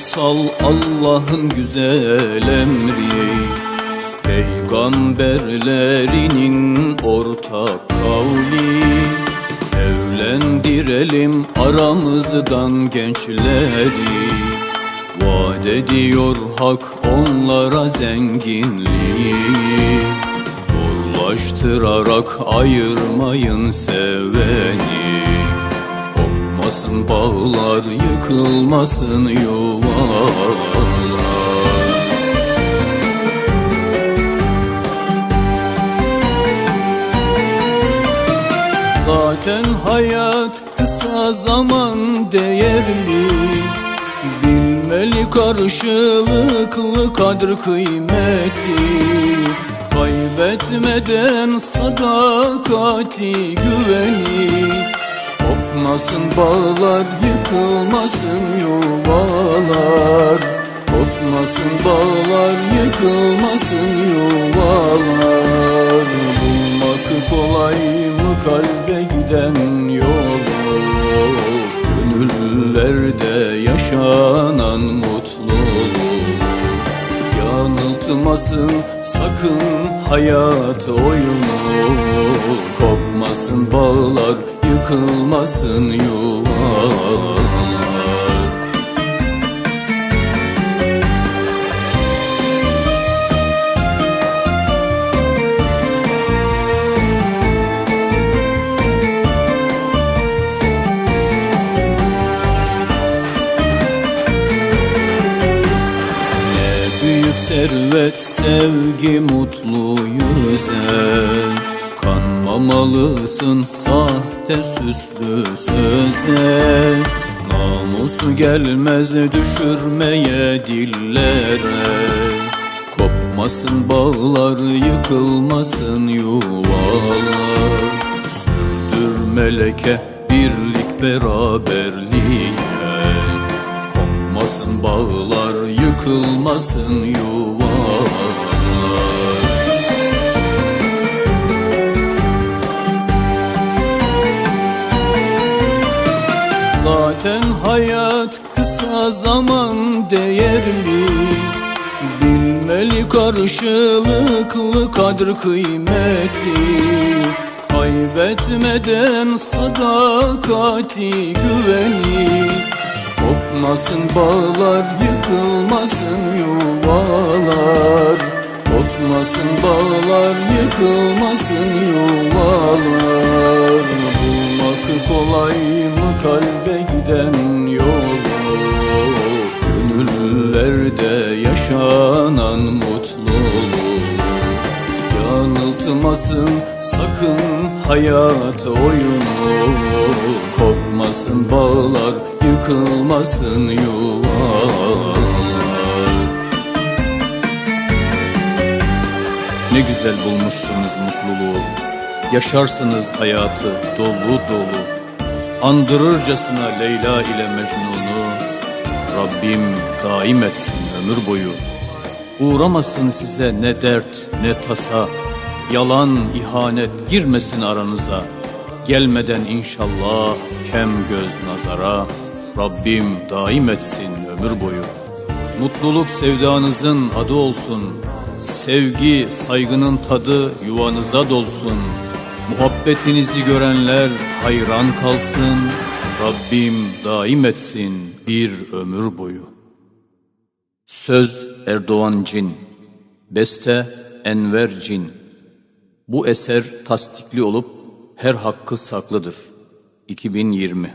kutsal Allah'ın güzel emri Peygamberlerinin ortak kavli. Evlendirelim aramızdan gençleri Vaat ediyor hak onlara zenginliği. Zorlaştırarak ayırmayın seveni Kopmasın bağlar, yıkılmasın yuvalar. Zaten hayat kısa zaman değerli. Bilmeli karşılıklı kadr kıymeti. Kaybetmeden sadakati güveni Kopmasın bağlar yıkılmasın yuvalar. Kopmasın bağlar yıkılmasın yuvalar. Bulmak kolay mı kalbe giden yolu Gönüllerde yaşanan mutluluğu Yanıltmasın sakın hayat oyunu Kopmasın bağlar yıkılmasın yuvalar büyük servet, sevgi, mutlu yüze Kanmamalısın sahte süslü söze. Namusu gelmez düşürmeye dillere. Kopmasın bağlar, yıkılmasın yuvalar. Sürdür meleke birlik beraberliğe. Kopmasın bağlar, yıkılmasın yuvalar Zaten hayat kısa zaman değerli. Bilmeli karşılıklı kadr kıymeti Kaybetmeden sadakati güveni Kopmasın bağlar yıkılmasın yuvalar. Kopmasın bağlar yıkılmasın yuvalar kolay mı kalbe giden yolu Gönüllerde yaşanan mutluluğu Yanıltmasın sakın hayat oyunu Kopmasın bağlar yıkılmasın yuvalar. Ne güzel bulmuşsunuz mutluluğu. Yaşarsınız hayatı dolu dolu Andırırcasına Leyla ile Mecnun'u Rabbim daim etsin ömür boyu. Uğramasın size ne dert ne tasa. Yalan ihanet girmesin aranıza. Gelmeden inşallah kem göz nazara. Rabbim daim etsin ömür boyu. Mutluluk sevdanızın adı olsun. Sevgi saygının tadı yuvanıza dolsun Muhabbetinizi görenler hayran kalsın Rabbim daim etsin bir ömür boyu. Söz Erdoğan Cin Beste Enver Cin. Bu eser tasdikli olup her hakkı saklıdır. 2020